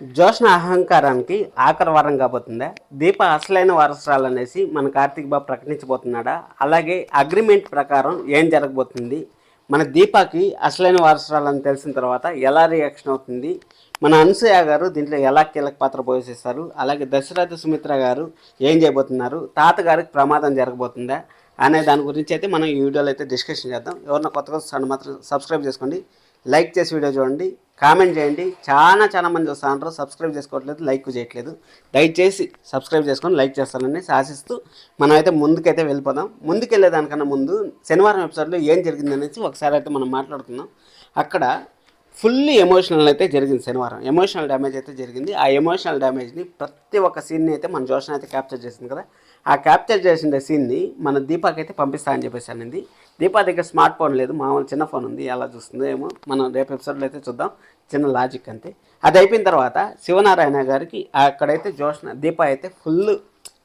జోష్న అహంకారానికి ఆఖరి వారం కాబోతుందా? దీప అసలైన వారసురాలు అనేసి మన కార్తీక్ బాబు ప్రకటించబోతున్నాడా? అలాగే అగ్రిమెంట్ ప్రకారం ఏం జరగబోతుంది? మన దీపాకి అసలైన వారసరాలు అని తెలిసిన తర్వాత ఎలా రియాక్షన్ అవుతుంది? మన అనసూయ గారు దీంట్లో ఎలా కీలక పాత్ర పోషిస్తారు? అలాగే దశరథ సుమిత్ర గారు ఏం చేయబోతున్నారు? తాతగారికి ప్రమాదం జరగబోతుందా? అనే దాని గురించి అయితే మనం ఈ వీడియోలో అయితే డిస్కషన్ చేద్దాం. ఎవరన్నా కొత్తగా వస్తాడు మాత్రం సబ్స్క్రైబ్ చేసుకోండి. లైక్ చేసి వీడియో చూడండి. కామెంట్ చేయండి. చాలా చాలా మంది వస్తున్నారు సబ్స్క్రైబ్ చేసుకోవట్లేదు లైక్ చేయట్లేదు. దయచేసి సబ్స్క్రైబ్ చేసుకొని లైక్ చేస్తానని ఆశిస్తూ మనం అయితే ముందుకైతే వెళ్ళిపోదాం. ముందుకెళ్ళేదానికన్నా ముందు శనివారం ఎపిసోడ్లో ఏం జరిగింది అనేసి ఒకసారి అయితే మనం మాట్లాడుకుందాం. అక్కడ ఫుల్లీ ఎమోషనల్ అయితే జరిగింది శనివారం. ఎమోషనల్ డ్యామేజ్ అయితే జరిగింది. ఆ ఎమోషనల్ డ్యామేజ్ని ప్రతి ఒక్క సీన్ని అయితే మన జోషన్ అయితే క్యాప్చర్ చేసింది కదా. ఆ క్యాప్చర్ చేసిన సీన్ని మన దీపాకి అయితే పంపిస్తా అని చెప్పేసి అనింది. దీపా దగ్గర స్మార్ట్ ఫోన్ లేదు మామూలు చిన్న ఫోన్ ఉంది ఎలా చూస్తుందో ఏమో మనం రేపు ఎపిసోడ్లో అయితే చూద్దాం. చిన్న లాజిక్ అంతే. అది అయిపోయిన తర్వాత శివనారాయణ గారికి అక్కడైతే జోష్న దీప అయితే ఫుల్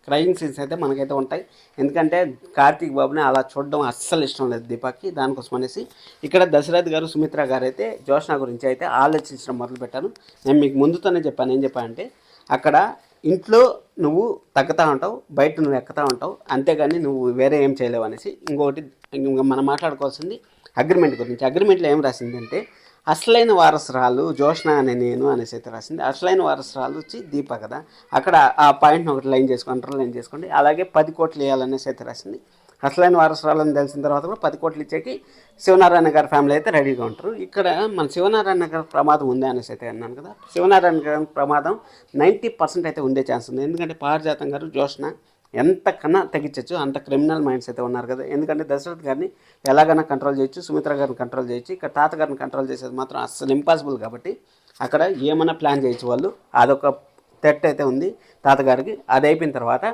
క్రయింగ్ సీన్స్ అయితే మనకైతే ఉంటాయి. ఎందుకంటే కార్తీక్ బాబుని అలా చూడడం అస్సలు ఇష్టం లేదు దీపాకి దానికోసం అనేసి. ఇక్కడ దశరథ్ గారు సుమిత్ర గారు అయితే జోష్న గురించి అయితే ఆలోచించడం మొదలుపెట్టాను. నేను మీకు ముందుతోనే చెప్పాను ఏం చెప్పానంటే అక్కడ ఇంట్లో నువ్వు తగ్గుతూ ఉంటావు బయట నువ్వు ఎక్కుతూ ఉంటావు అంతేగాని నువ్వు వేరే ఏం చేయలేవు అనేసి ఇంకొకటి ఇంక మనం మాట్లాడుకోవాల్సింది అగ్రిమెంట్ గురించి. అగ్రిమెంట్లో ఏం రాసిందంటే అసలైన వారసురాలు జోష్ణ అనే నేను అనేసి అయితే రాసింది. అసలైన వారసురాలు వచ్చి దీప కదా అక్కడ ఆ పాయింట్ని ఒకటి లైన్ చేసుకోండి లైన్ చేసుకోండి. అలాగే పది కోట్లు వేయాలనేసి అయితే రాసింది. అసలైన వారసురాలని తెలిసిన తర్వాత కూడా పది కోట్లు ఇచ్చేకి శివనారాయణ గారి ఫ్యామిలీ అయితే రెడీగా ఉంటారు. ఇక్కడ మన శివనారాయణ గారి ప్రమాదం ఉంది అనేసి అయితే అన్నాను కదా. శివనారాయణ గారి ప్రమాదం నైంటీ పర్సెంట్ అయితే ఉండే ఛాన్స్ ఉంది. ఎందుకంటే పారిజాతం గారు జోష్న ఎంత కన్నా తగ్గించవచ్చు అంత క్రిమినల్ మైండ్స్ అయితే ఉన్నారు కదా. ఎందుకంటే దశరథ్ గారిని ఎలాగైనా కంట్రోల్ చేయొచ్చు సుమిత్ర గారిని కంట్రోల్ చేయొచ్చు. ఇక్కడ తాతగారిని కంట్రోల్ చేసేది మాత్రం అస్సలు ఇంపాసిబుల్ కాబట్టి అక్కడ ఏమైనా ప్లాన్ చేయొచ్చు వాళ్ళు. అదొక థెట్ అయితే ఉంది తాతగారికి. అది అయిపోయిన తర్వాత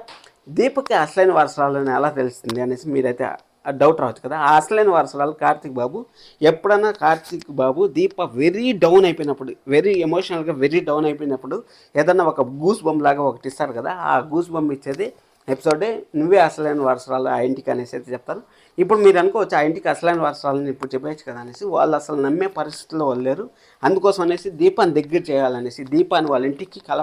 దీపక్కి అసలైన వారసురాలని ఎలా తెలుస్తుంది అనేసి మీరైతే డౌట్ రావచ్చు కదా. ఆ అసలైన వారసరాలు కార్తీక్ బాబు. ఎప్పుడన్నా కార్తీక్ బాబు దీప వెరీ డౌన్ అయిపోయినప్పుడు వెరీ ఎమోషనల్గా వెరీ డౌన్ అయిపోయినప్పుడు ఏదన్నా ఒక గూస్ బొమ్మ లాగా ఒకటి ఇస్తారు కదా ఆ గూస్ బొమ్మ ఇచ్చేది ఎపిసోడే నువ్వే అసలైన వారసరాలు ఆ ఇంటికి అనేసి అయితే చెప్తారు. ఇప్పుడు మీరు అనుకోవచ్చు ఆ ఇంటికి అసలైన వారసురాలని ఇప్పుడు చెప్పేయచ్చు కదా అనేసి వాళ్ళు అసలు నమ్మే పరిస్థితుల్లో వాళ్ళు లేరు. అందుకోసం అనేసి దీపాన్ని దగ్గర చేయాలనేసి దీపాన్ని వాళ్ళ ఇంటికి కల